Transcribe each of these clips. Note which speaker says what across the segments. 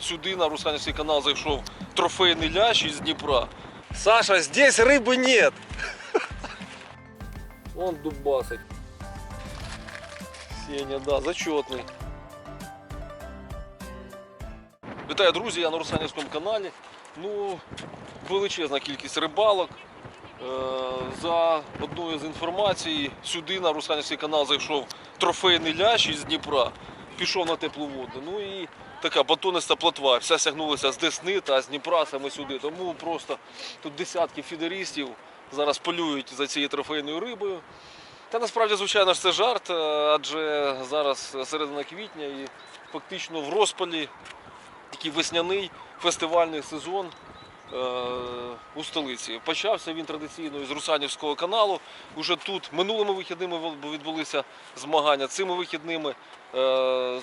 Speaker 1: Сюди на Русанівський канал зайшов трофейний лящ із Дніпра. Саша, здесь риби нет. Он дубасить. Сеня, да, зачетний. Вітаю, друзі, я на Русанівському каналі. Ну, величезна кількість рибалок. Е, За одною з інформацій, сюди на Русанівський канал зайшов трофейний лящ із Дніпра, пішов на теплу воду. Ну і така батониста плотва, вся сягнулася з Десни та з Дніпра саме сюди. Тому просто тут десятки фідерістів зараз полюють за цією трофейною рибою. Та насправді, звичайно ж, це жарт, е, адже зараз середина квітня і фактично в розпалі такий весняний фестивальний сезон у столиці. Почався він традиційно із Русанівського каналу. Уже тут минулими вихідними відбулися змагання. Цими вихідними е,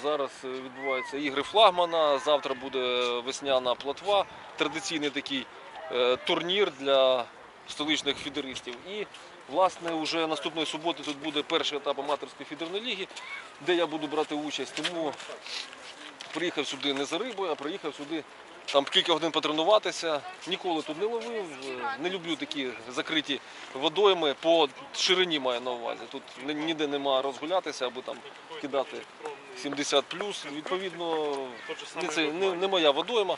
Speaker 1: зараз відбуваються ігри флагмана. Завтра буде весняна плотва, традиційний такий е, турнір для столичних фідеристів. І власне уже наступної суботи тут буде перший етап аматорської фідерної ліги, де я буду брати участь. Тому приїхав сюди не за рибою, а приїхав сюди там кілька годин потренуватися. Ніколи тут не ловив. Не люблю такі закриті водойми по ширині маю на увазі. Тут ніде нема розгулятися або там кидати 70 Відповідно, не, це, не, не моя водойма.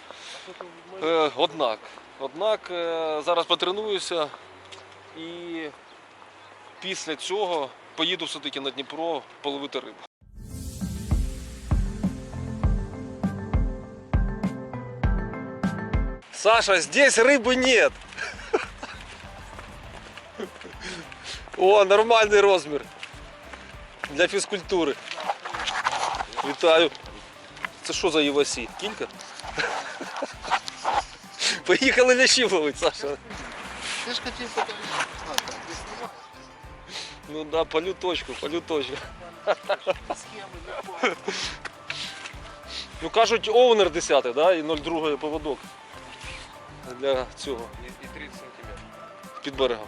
Speaker 1: Е, однак, однак е, зараз потренуюся і після цього поїду все-таки на Дніпро половити рибу. Саша, здесь рыбы нет. О, нормальний розмір. Для фізкультури. Вітаю. Це що за євасі? Кілька? Поїхали лящів ловить, Саша.
Speaker 2: Ты же хотел потом... А, так, ты снимал?
Speaker 1: Ну да, полю точку, полю точку.
Speaker 2: Схемы, легко.
Speaker 1: Ну кажуть, овнер 10, да? і 0,2 поводок для цього
Speaker 2: І 30 см.
Speaker 1: під берегом.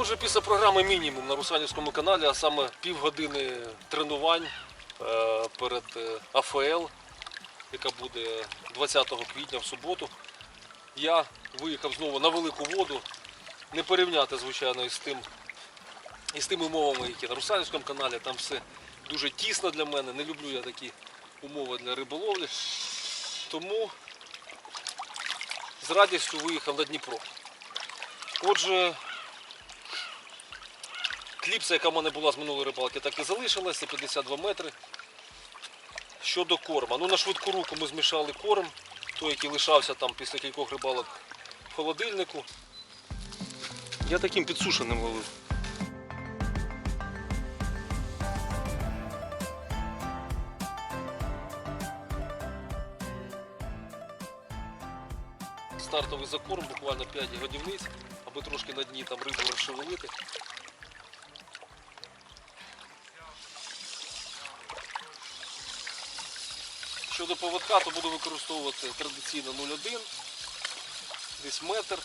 Speaker 1: Отже, після програми мінімум на Русанівському каналі, а саме півгодини тренувань е, перед е, АФЛ, яка буде 20 квітня в суботу, я виїхав знову на велику воду. Не порівняти, звичайно, із тим, із тими умовами, які на Русанівському каналі. Там все дуже тісно для мене. Не люблю я такі умови для риболовлі. Тому з радістю виїхав на Дніпро. Отже, Кліпса, яка в мене була з минулої рибалки, так і залишилася, 52 метри. Щодо корма. Ну, на швидку руку ми змішали корм, той, який лишався там після кількох рибалок в холодильнику. Я таким підсушеним ловив. Стартовий закорм, буквально 5 годівниць, аби трошки на дні там рибу розшевелити. Щодо поводка, то буду використовувати традиційно 0,1, десь метр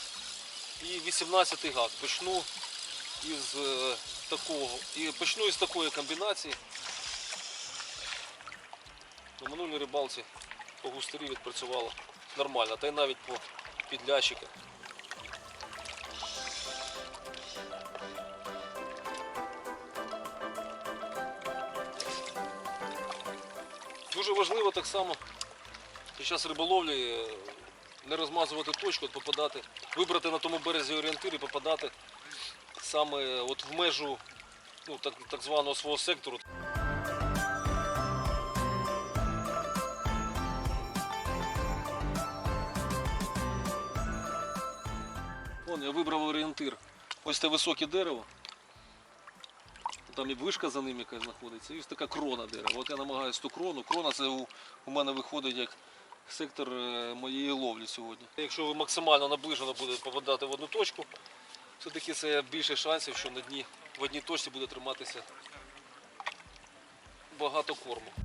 Speaker 1: і 18 гак. Почну із е, такого і почну із такої комбінації. На минулій рибалці по густирі відпрацювало нормально, та й навіть по підлящиках. Дуже важливо так само під час риболовлі е, не розмазувати точку, от попадати, вибрати на тому березі орієнтир і попадати саме от в межу ну, так, так званого свого сектору. Я вибрав орієнтир. Ось це високе дерево. Там і вишка за ним якась знаходиться. І ось така крона дерева. От я намагаюся ту крону. Крона це у, у мене виходить як сектор е, моєї ловлі сьогодні. Якщо ви максимально наближено будете попадати в одну точку, все-таки це більше шансів, що на дні в одній точці буде триматися багато корму.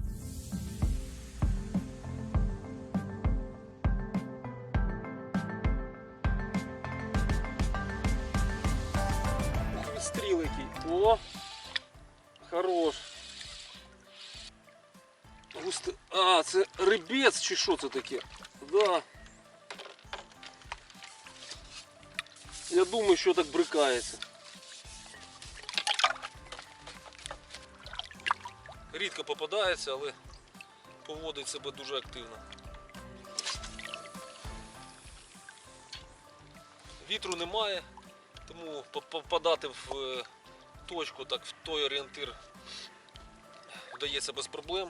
Speaker 1: Хорош. Густи... А, це рибець чи що це таке? Да. Я думаю, що так брикається. Рідко попадається, але поводить себе дуже активно. Вітру немає, тому попадати в е, точку, так, в той орієнтир вдається без проблем.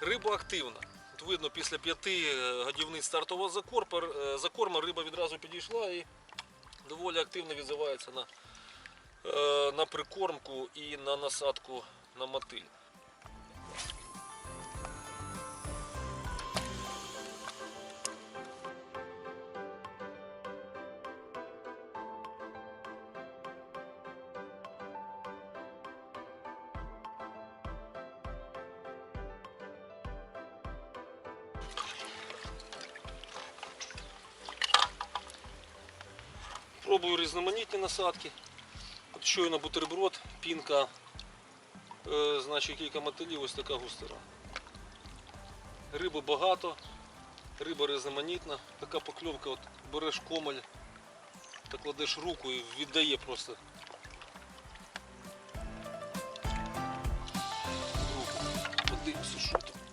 Speaker 1: Риба активна. Видно, після п'яти е, годівниць стартового е, закорма риба відразу підійшла і доволі активно відзивається на, е, на прикормку і на насадку на мотиль. Пробую різноманітні насадки. От щойно бутерброд, пінка, е, значить кілька мотилів, ось така густера. Риби багато, риба різноманітна. Така покльовка, от береш комель та кладеш руку і віддає просто. Подивимося, що там.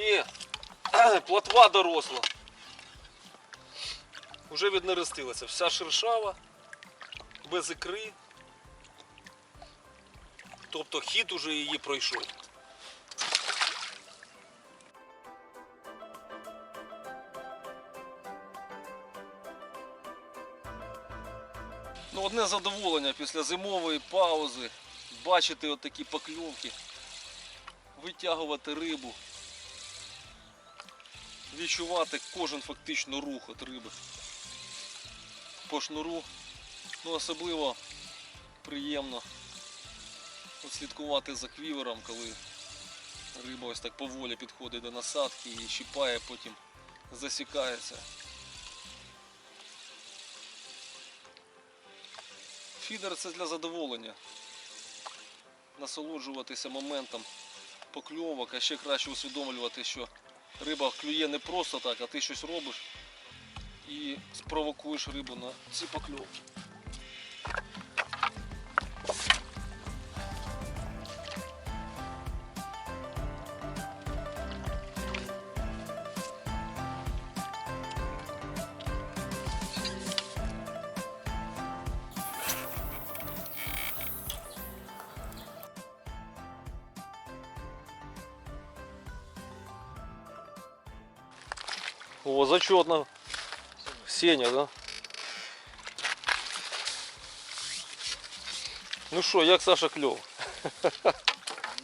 Speaker 1: Ні, плотва доросла. Уже віднерестилася. Вся шершава, без ікри. Тобто хід уже її пройшов. Ну, одне задоволення після зимової паузи бачити отакі покльовки, витягувати рибу відчувати кожен фактично рух від риби по шнуру. Ну, особливо приємно от слідкувати за квівером, коли риба ось так поволі підходить до насадки і щіпає, потім засікається. Фідер це для задоволення. Насолоджуватися моментом покльовок, а ще краще усвідомлювати, що риба клює не просто так, а ти щось робиш і спровокуєш рибу на ці покльовки. О, зачетно. Сеня, да? Ну що, як Саша кльов?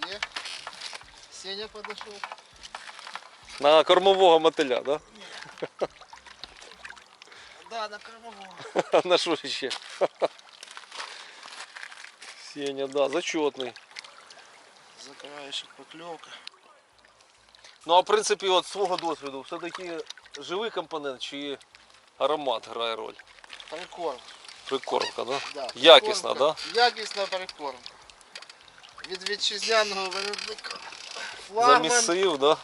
Speaker 2: Є. Сеня подошел.
Speaker 1: На кормового мотиля, да?
Speaker 2: Да, на кормового.
Speaker 1: На що ще? Сеня, да, зачетний.
Speaker 2: За краешек поклевка.
Speaker 1: Ну а в принципі, от свого досвіду, все-таки живий компонент чи аромат грає роль?
Speaker 2: Прикорм.
Speaker 1: Прикормка, да?
Speaker 2: Да.
Speaker 1: Якісна,
Speaker 2: прикормка. Якісна прикормка. Від вітчизняного виробника. Флагман,
Speaker 1: Замісив, да?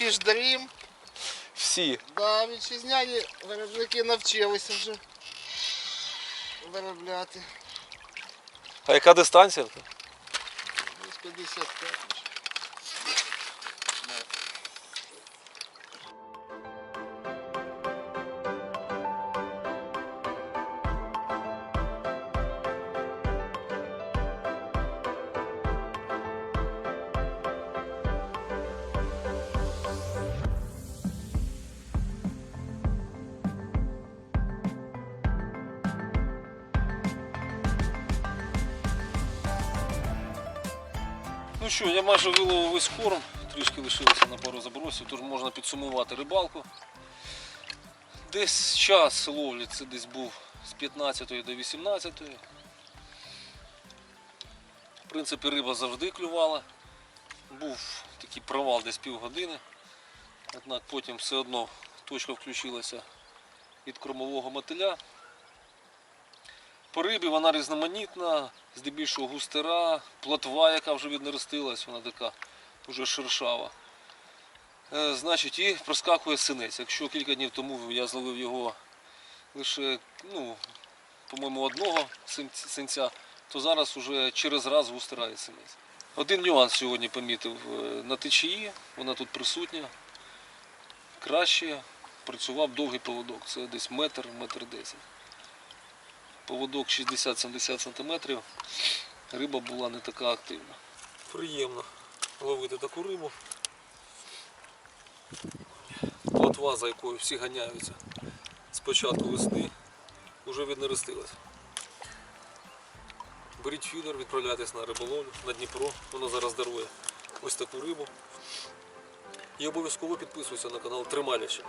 Speaker 2: Fish Dream.
Speaker 1: Всі.
Speaker 2: Да, вітчизняні виробники навчилися вже виробляти.
Speaker 1: А яка дистанція?
Speaker 2: Десь 55. може.
Speaker 1: Ну що, я майже виловив весь корм, трішки лишилося на пару забросів, тож можна підсумувати рибалку. Десь час ловлі це десь був з 15 до 18. В принципі, риба завжди клювала. Був такий провал десь півгодини. Однак потім все одно точка включилася від кормового мотиля. По рибі вона різноманітна, здебільшого густера, плотва, яка вже віднерестилась, вона така вже шершава. Е, значить, і проскакує синець. Якщо кілька днів тому я зловив його лише, ну, по-моєму, одного синця, то зараз уже через раз густирає синець. Один нюанс сьогодні помітив е, на течії, вона тут присутня. Краще працював довгий поводок, це десь метр, метр десять поводок 60-70 см, риба була не така активна. Приємно ловити таку рибу. Плотва, за якою всі ганяються з початку весни, вже віднерестилась. Беріть фідер, відправляйтесь на риболовлю, на Дніпро, воно зараз дарує ось таку рибу. І обов'язково підписуйся на канал Трималяче.